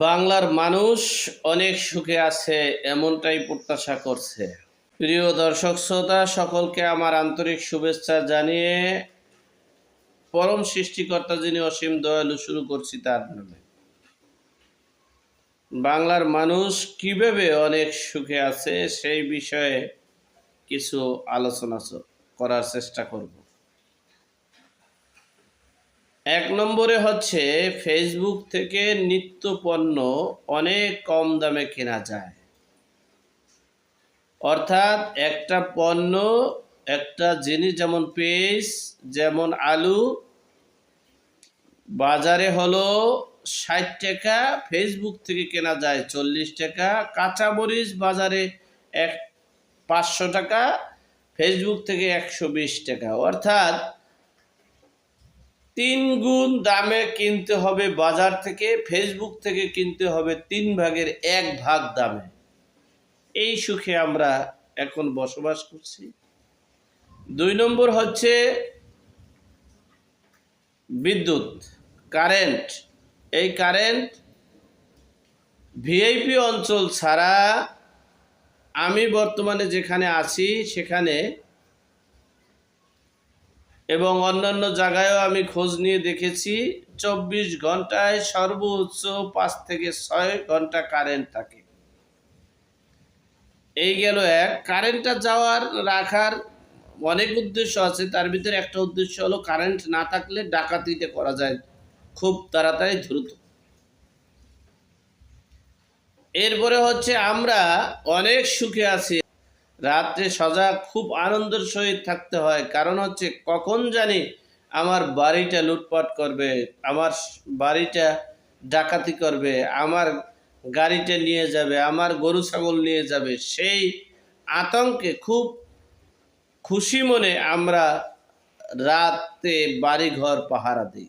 বাংলার মানুষ অনেক সুখে আছে, এমনটাই প্রত্যাশা করছে। প্রিয় দর্শক শ্রোতা, সকলকে আমার আন্তরিক শুভেচ্ছা জানিয়ে পরম সৃষ্টিকর্তা যিনি অসীম দয়ালু, শুরু করছি তার নামে। বাংলার মানুষ কীভাবে অনেক সুখে আছে, সেই বিষয়ে কিছু আলোচনা করার চেষ্টা করব। এক নম্বরে হচ্ছে ফেসবুক থেকে নিত্য পণ্য অনেক কম দামে কেনা যায়। অর্থাৎ একটা পণ্য, একটা জিনিস যেমন পেঁয়াজ, যেমন আলু, বাজারে হলো ষাট টাকা ফেসবুক থেকে কেনা যায় চল্লিশ টাকা, কাঁচামরিচ বাজারে এক পাঁচশো টাকা ফেসবুক থেকে একশো বিশ টাকা। অর্থাৎ তিন গুণ দামে কিনতে হবে বাজার থেকে ফেসবুক থেকে কিনতে হবে তিন ভাগের এক ভাগ দামে। এই সুখে আমরা এখন বসবাস করছি। দুই নম্বর হচ্ছে বিদ্যুৎ, কারেন্ট। এই কারেন্ট ভিআইপি অঞ্চল ছাড়া আমি বর্তমানে যেখানে আছি, সেখানে এবং অন্যান্য জায়গায়ও আমি খোঁজ নিয়ে দেখেছি, চব্বিশ ঘন্টায় সর্বোচ্চ পাঁচ থেকে ছয় ঘণ্টা কারেন্ট থাকে। এই গেল এক। কারেন্টটা যাওয়ার, রাখার অনেক উদ্দেশ্য আছে, তার ভিতরে একটা উদ্দেশ্য হলো কারেন্ট না থাকলে ডাকাতিতে করা যায় খুব তাড়াতাড়ি দ্রুত। এরপরে হচ্ছে আমরা অনেক সুখে আছি রাত্রে সজাগ খুব আনন্দের সহিত থাকতে হয়। কারণ হচ্ছে কখন জানি আমার বাড়িটা লুটপাট করবে, আমার বাড়িটা ডাকাতি করবে, আমার গাড়িটা নিয়ে যাবে, আমার গরু ছাগল নিয়ে যাবে। সেই আতঙ্কে খুব খুশি মনে আমরা রাতে বাড়ি ঘর পাহারা দিই।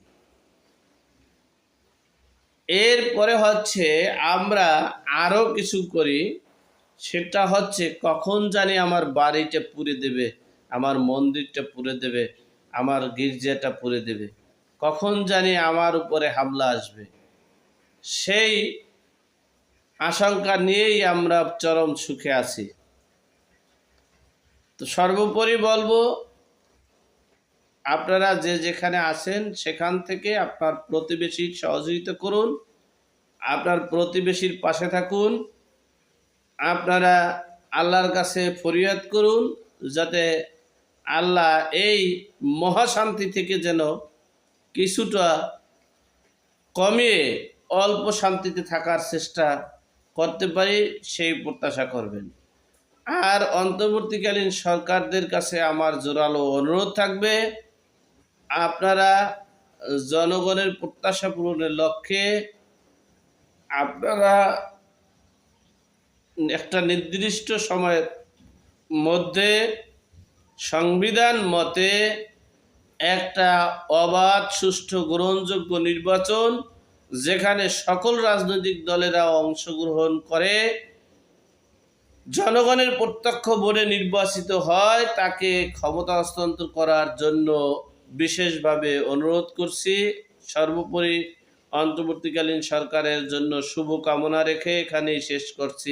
এরপরে হচ্ছে আমরা আরও কিছু করি। সেটা হচ্ছে কখন জানি আমার বাড়িটা পুড়ে দেবে, আমার মন্দিরটা পুড়ে দেবে, আমার গির্জাটা পুড়ে দেবে। কখন জানি আমার উপরে হামলা আসবে। সেই আশঙ্কা নিয়েই আমরা চরম সুখে আছি। তো সর্বোপরি বলব, আপনারা যে যেখানে আছেন সেখান থেকে আপনার প্রতিবেশীর সহযোগিতা করুন, আপনার প্রতিবেশীর পাশে থাকুন আপনারা আল্লাহর কাছে ফরিয়াদ করুন যাতে আল্লাহ এই মহাশান্তি থেকে যেন কিছুটা কমিয়ে অল্প শান্তিতে থাকার চেষ্টা করতে পারি, সেই প্রত্যাশা করবেন। আর অন্তর্বর্তীকালীন সরকারদের কাছে আমার জোরালো অনুরোধ থাকবে, আপনারা জনগণের প্রত্যাশা পূরণের লক্ষ্যে আপনারা একটা নির্দিষ্ট সময়ের মধ্যে সংবিধান মতে একটা অবাধ, সুষ্ঠু, গ্রহণযোগ্য নির্বাচন যেখানে সকল রাজনৈতিক দলেরা অংশগ্রহণ করে, জনগণের প্রত্যক্ষ বোর্ডে নির্বাচিত হয়, তাকে ক্ষমতা হস্তান্তর করার জন্য বিশেষভাবে অনুরোধ করছি। সর্বোপরি অন্তর্বর্তীকালীন সরকারের জন্য শুভ কামনা রেখে এখানেই শেষ করছি।